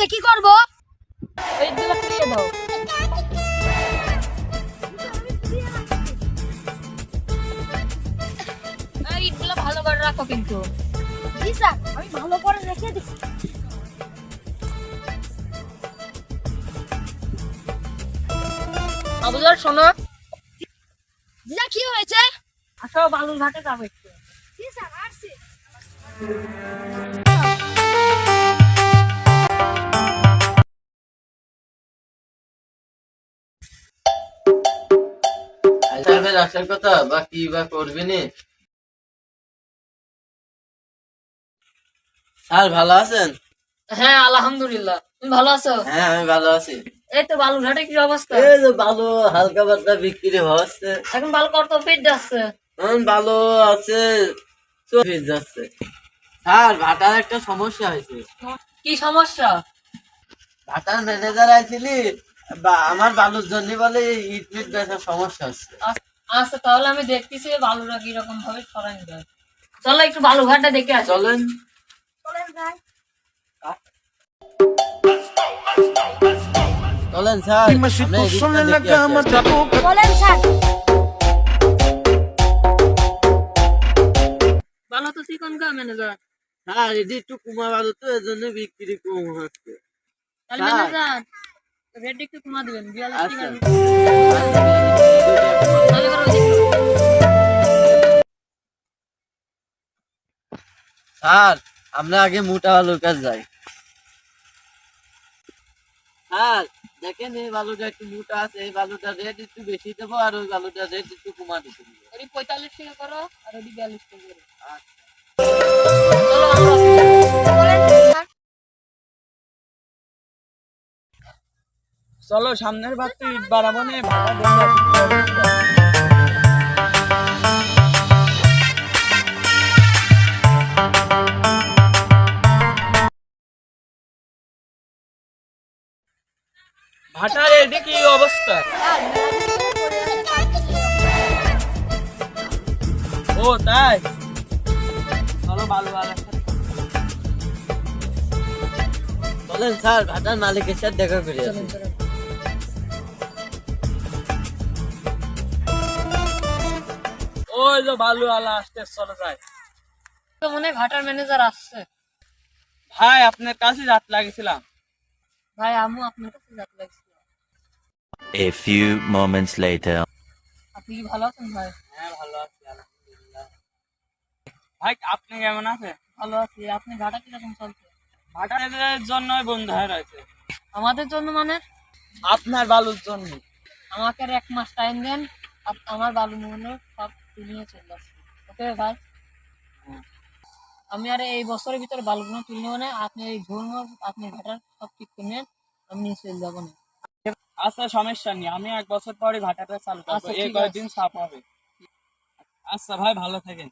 হয়েছে কি করব? এই দাও। ইটগুলো ভালো করে রাখো কিন্তু। জি স্যার আমি ভালো করে রেখে দিচ্ছি আবুজার শোনো। কি হয়েছে? আসো বালুর ঘাটে যাব একটু। জি স্যার আসছি। সাহেবের আসার কথা? বা কি বা করবি নি? স্যার ভালো আছেন? হ্যাঁ আলহামদুলিল্লাহ। তুমি ভালো আছো? হ্যাঁ আমি ভালো আছি। এই তো বালুর ঘাটে কি অবস্থা? এই যে ভালো হালকা পাতলা বিক্রি হচ্ছে। এখন বালু কত ফিট যাচ্ছে। এখন ভালো আছে চলে যাচ্ছে। স্যার ভাটার একটা সমস্যা হয়েছে। কি সমস্যা? ভাটার ম্যানেজার আইছিলি বা আমার বালুর জন্য বলে ইট মিট সমস্যা হচ্ছে। আচ্ছা- তাহলে আমি দেখতেছি বালুরা কীরকম ভাবে সরাই যায়। চলো একটু বালু ঘাটটা দেখে আসো। চলেন। স্যার। তো চিকন ম্যানেজার। এটি একটু কুমা বালু তো বিক্রি কম হচ্ছে ম্যানেজার রেট একটু কমা দিবেন আচ্ছা। স্যার আমরা আগে মোটা বালুর কাছে যাই স্যার দেখেন এই বালুটা একটু মোটা আছে এই বালুটা রেট একটু বেশি দেবো আর ওই বালুটা রেট একটু কমা দিতে পঁয়তাল্লিশ টাকা করো আর ওই বিয়াল্লিশ টাকা করো আচ্ছা। চলো সামনের বার তো ইট বাড়াবো নে। ভাটার এটি কি অবস্থা। ও তাই? চলো ভালো ভালো বলেন স্যার ভাটার মালিকের সাথে দেখা করে ওই যে ভালো আলা আসতে চলো যাই তো মনে ভাটার ম্যানেজার আসছে। ভাই আপনার কাছে লাগিয়েছিলাম ভাই আমু আপনার কাছে লাগছে A few moments later. আপনি কি ভালো আছেন ভাই? হ্যাঁ ভালো আছি আলহামদুলিল্লাহ। ভাই আপনি কেমন আছেন? ভালো আছি। আপনি ঘাটা কীরকম চলছে? জন্যই বন্ধ হয়ে রয়েছে। আমাদের জন্য মানে? আপনার বালুর জন্য। আমাকে আর এক মাস টাইম দেন। আমার বালু মনে সব তুলিয়ে চলে ওকে ভাই আমি আর এই বছরের ভিতরে বালুগুলো তুলে নেব না আপনি এই ঝোল আপনি ঘাটার সব ঠিক করে নেন আমি নিয়ে চলে যাব না। আচ্ছা সমস্যা নেই। আমি এক বছর পরে ভাটাটা চালু করব। আচ্ছা, এই কয়েকদিন সাপ হবে। আচ্ছা ভাই ভালো থাকেন।